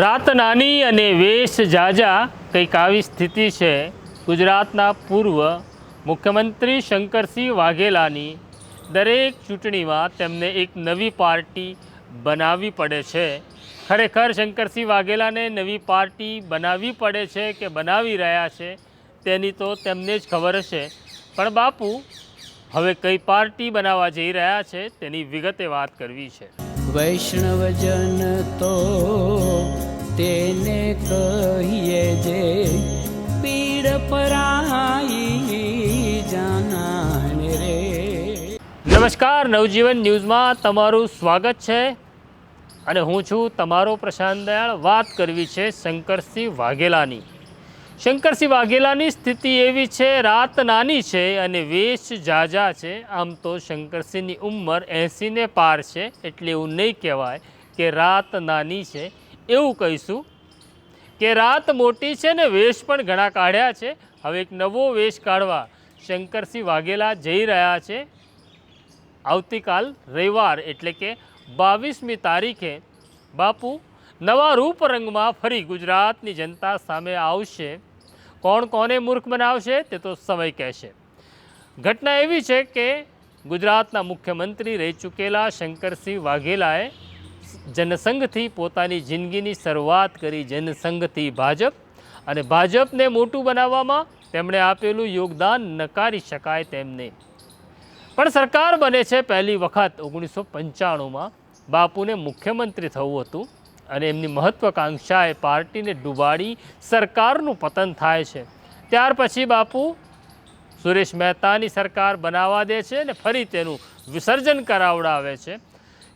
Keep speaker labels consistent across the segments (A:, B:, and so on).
A: રાત નાની અને વેશ જાજા કંઈક આવી સ્થિતિ છે. ગુજરાતના પૂર્વ મુખ્યમંત્રી શંકરસિંહ વાઘેલાની દરેક ચૂંટણીમાં તેમને એક નવી પાર્ટી બનાવવી પડે છે. ખરેખર શંકરસિંહ વાઘેલાને નવી પાર્ટી બનાવવી પડે છે કે બનાવી રહ્યા છે, તેની તો તેમને જ ખબર હશે. પણ બાપુ, હવે કઈ પાર્ટી બનાવવા જઈ રહ્યા છે તેની વિગતે વાત કરવી છે.
B: વૈષ્ણવજન તો તેને કહીએ જે પીડ પરાઈ જાનાને રે.
A: નમસ્કાર, નવજીવન ન્યૂઝમાં તમારું સ્વાગત છે. અને હું છું તમારો પ્રશાંત દયાળ. વાત કરવી છે શંકરસિંહ વાઘેલાની. શંકરસિંહ વાઘેલાની સ્થિતિ એવી છે, રાત નાની છે અને વેશ જાજા છે. આમ તો શંકરસિંહની ઉંમર એંસીને પાર છે, એટલે એવું નહીં કહેવાય કે રાત નાની છે. એવું કહીશું કે રાત મોટી છે ને વેશ પણ ઘણા કાઢ્યા છે. હવે એક નવો વેશ કાઢવા શંકરસિંહ વાઘેલા જઈ રહ્યા છે. આવતીકાલ રવિવાર, એટલે કે બાવીસમી તારીખે. બાપુ, નવા રૂપરંગમાં ફરી ગુજરાતની જનતા સામે આવશે. કોણ કોને મૂર્ખ બનાવશે તે તો સમય કહેશે. ઘટના એવી છે કે ગુજરાતના મુખ્યમંત્રી રહી ચૂકેલા શંકરસિંહ વાઘેલાએ જનસંઘથી પોતાની જિંદગીની શરૂઆત કરી જનસંઘથી ભાજપ અને ભાજપને મોટું બનાવવામાં તેમણે આપેલું યોગદાન નકારી શકાય તેમ નહીં. પણ સરકાર બને છે પહેલી વખત ઓગણીસો પંચાણુંમાં બાપુને મુખ્યમંત્રી થવું હતું. અને એમની મહત્વાકાંક્ષાએ પાર્ટીને ડૂબાડી સરકારનું પતન થાય છે. ત્યાર પછી બાપુ સુરેશ મહેતાની સરકાર બનાવવા દે છે અને ફરી તેનું વિસર્જન કરાવડાવે છે.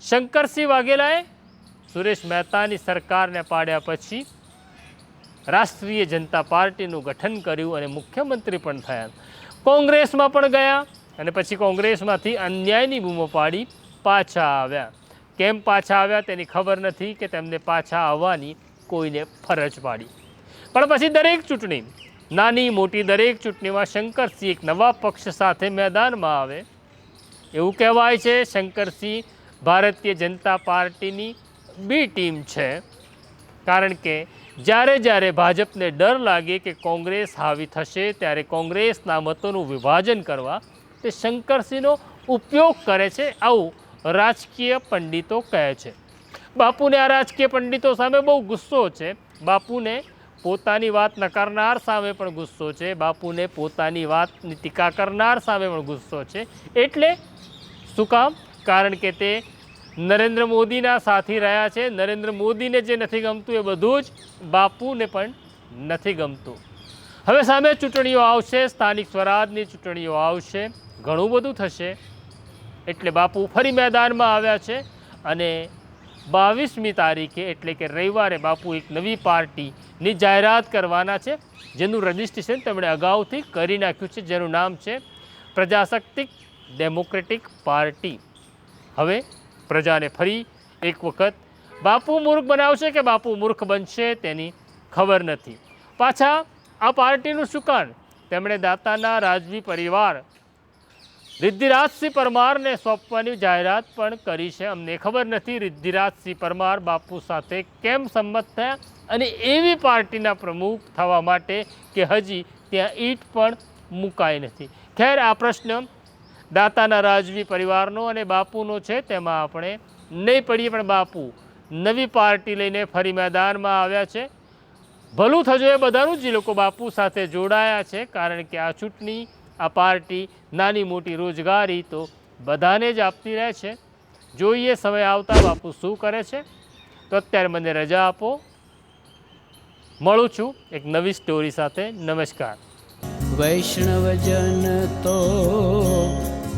A: શંકરસિંહ વાઘેલાએ સુરેશ મહેતાની સરકારને પાડ્યા પછી રાષ્ટ્રીય જનતા પાર્ટીનું ગઠન કર્યું અને મુખ્યમંત્રી પણ થયા. કોંગ્રેસમાં પણ ગયા અને પછી કોંગ્રેસમાંથી અન્યાયની બૂમો પાડી પાછા આવ્યા. કેમ પાછા આવ્યા તેની ખબર નથી કે તેમને પાછા આવવાની કોઈને ફરજ પાડી. પણ પછી દરેક ચૂંટણી, નાની મોટી દરેક ચૂંટણીમાં શંકરસિંહ એક નવા પક્ષ સાથે મેદાનમાં આવે. એવું કહેવાય છે, શંકરસિંહ ભારતીય જનતા પાર્ટીની બી ટીમ છે. કારણ કે જ્યારે જ્યારે ભાજપને ડર લાગે કે કોંગ્રેસ હાવી થશે, ત્યારે કોંગ્રેસના મતોનું વિભાજન કરવા તે શંકરસિંહનો ઉપયોગ કરે છે. આવું રાજકીય પંડિતો કહે છે. બાપુને આ રાજકીય પંડિતો સામે બહુ ગુસ્સો છે. બાપુને પોતાની વાત નકારનાર સામે પણ ગુસ્સો છે. બાપુને પોતાની વાતની ટીકા કરનાર સામે પણ ગુસ્સો છે. એટલે શું કામ? કારણ કે તે નરેન્દ્ર મોદીના સાથી રહ્યા છે. નરેન્દ્ર મોદીને જે નથી ગમતું એ બધું જ બાપુને પણ નથી ગમતું. હવે સામે ચૂંટણીઓ આવશે. સ્થાનિક સ્વરાજની ચૂંટણીઓ આવશે. ઘણું બધું થશે. એટલે બાપુ ફરી મેદાનમાં આવ્યા છે અને બાવીસમી તારીખે એટલે કે રવિવારે બાપુ એક નવી પાર્ટીની જાહેરાત કરવાના છે, જેનું રજિસ્ટ્રેશન તેમણે અગાઉથી કરી નાખ્યું છે, જેનું નામ છે પ્રજાશક્તિક ડેમોક્રેટિક પાર્ટી. હવે પ્રજાને ફરી એક વખત બાપુ મૂર્ખ બનાવશે કે બાપુ મૂર્ખ બનશે તેની ખબર નથી. પાછા આ પાર્ટીનું સુકાન તેમણે દાતાના રાજવી પરિવાર રિદ્ધિરાજસિંહ પરમારને સોંપવાની જાહેરાત પણ કરી છે. અમને ખબર નથી રિદ્ધિરાજસિંહ પરમાર બાપુ સાથે કેમ સંમત થયા અને એવી પાર્ટીના પ્રમુખ થવા માટે કે હજી ત્યાં ઈંટ પણ મુકાઈ નથી. ખેર, આ પ્રશ્ન દાતાના રાજવી પરિવારનો અને બાપુનો છે. તેમાં આપણે નહીં પડીએ, પણ બાપુ નવી પાર્ટી લઈને ફરી મેદાનમાં આવ્યા છે. ભલું થજો એ બધાનું જ લોકો બાપુ સાથે જોડાયા છે, કારણ કે આ ચૂંટણી આ પાર્ટી નાની મોટી રોજગારી તો બધાને જ આપતી રહે છે. જોઈએ સમય આવતા બાપુ શું કરે છે. તો અત્યારે મને રજા આપો. મળું છું એક નવી સ્ટોરી સાથે. નમસ્કાર.
B: વૈષ્ણવજન તો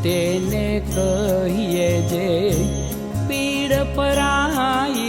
B: તેને કહીએ જે પીડ પરાઈ